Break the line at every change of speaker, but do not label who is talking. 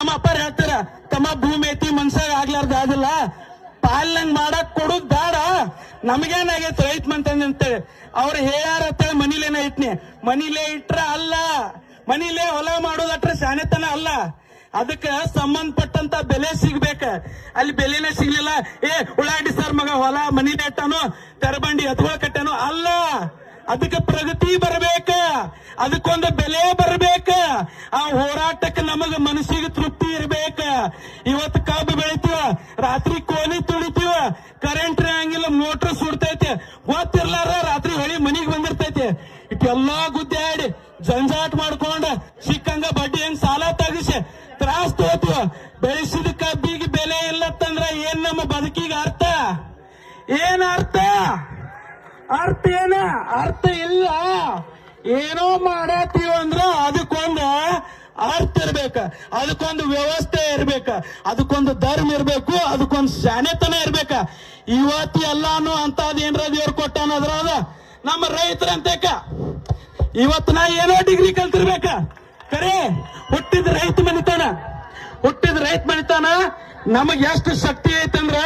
ನಮ್ಮ ಅಪ್ಪಾರ ಹೇಳ್ತಾರ, ತಮ್ಮ ಭೂಮಿ ಐತಿ ಮನ್ಸಾಗ ಆಗ್ಲಾರ್ದ ಆಗಲ್ಲ ಪಾಲಂಗ್ ಮಾಡಕ್ ಕೊಡುದ್ ಬೇಡ. ನಮಗೇನಾಗೈತೆ ರೈತ ಮಂತಂದ್ ಅಂತೇಳಿ. ಅವ್ರು ಹೇಳ್ಯಾರ ಅಂತೇಳಿ ಮನಿಲೇನ ಇಟ್ನಿ. ಮನಿಲೇ ಇಟ್ರ ಅಲ್ಲ. ಮನಿಲೇ ಹೊಲ ಮಾಡೋದಟ್ರ ಸಾನೆತನ ಅಲ್ಲ. ಅದಕ್ಕ ಸಂಬಂಧಪಟ್ಟಂತ ಬೆಲೆ ಸಿಗ್ಬೇಕ. ಅಲ್ಲಿ ಬೆಲೆನೇ ಸಿಗ್ಲಿಲ್ಲ. ಏ ಉಳ್ಳಾಡಿ ಸರ್ ಮಗ ಹೊಲ, ಮನಿಲೇ ಇಟ್ಟಾನು, ತೆರಬಂಡಿ ಎತ್ಕೊಳ ಕಟ್ಟಾನು ಅಲ್ಲ. ಅದಕ್ಕೆ ಪ್ರಗತಿ ಬರ್ಬೇಕ. ಅದಕ್ಕೊಂದು ಬೆಲೆ ಬರ್ಬೇಕ. ಆ ಹೋರಾಟಕ್ಕೆ ನಮಗ ಮನಸ್ಸಿಗೆ ತೃಪ್ತಿ ಇರ್ಬೇಕ. ಇವತ್ತು ಕಬ್ಬು ಬೆಳಿತೀವ, ರಾತ್ರಿ ಕೋಲಿ ತುಳಿತೀವ ಕರೆಂಟ್ ಹಂಗಿಲ್ಲ ಮೋಟರ್ ಸುಡ್ತೈತಿ. ಗೊತ್ತಿರ್ಲಾರ ರಾತ್ರಿ ಹೊಳಿ ಮನಿಗ್ ಬಂದಿರ್ತೈತಿ. ಇಟ್ಟೆಲ್ಲಾ ಗುದ್ದಾಡಿ ಜಂಜಾಟ್ ಮಾಡ್ಕೊಂಡ ಸಿಕ್ಕಂಗ ಬಡ್ಡಿ ಹೆಂಗ್ ಸಾಲ ತಗಿಸಿ ತ್ರಾಸ್ ತೋತೀವ. ಬೆಳೆಸಿದ ಕಬ್ಬಿಗೆ ಬೆಲೆ ಇಲ್ಲತ್ತಂದ್ರ ಏನ್ ನಮ್ಮ ಬದುಕಿಗೆ ಅರ್ಥ? ಏನ್ ಅರ್ಥ? ಅರ್ಥ ಏನ? ಅರ್ಥ ಇಲ್ಲ. ಏನೋ ಮಾಡತ್ತೀವ ಅಂದ್ರ ಅದಕ್ಕೊಂದು ಅರ್ಥ ಇರ್ಬೇಕ. ಅದಕ್ಕೊಂದು ವ್ಯವಸ್ಥೆ ಇರ್ಬೇಕ. ಅದಕ್ಕೊಂದು ಧರ್ಮ ಇರ್ಬೇಕು, ಅದಕ್ಕೊಂದು ಶಾಣೆತನ ಇರ್ಬೇಕ. ಇವತ್ತು ಎಲ್ಲಾನು ಅಂತದ್ ಏನ್ರ ದೇವ್ರು ಕೊಟ್ಟಾನ ನಮ್ಮ ರೈತರಂತೇಕ ಇವತ್ತು ನಾ ಏನೋ ಡಿಗ್ರಿ ಕಲ್ತಿರ್ಬೇಕ. ಕರೆ, ಹುಟ್ಟಿದ ರೈತ ಮನಿತಾನ. ಹುಟ್ಟಿದ ರೈತ ಮನಿತಾನ, ನಮಗ್ ಎಷ್ಟು ಶಕ್ತಿ ಐತಂದ್ರ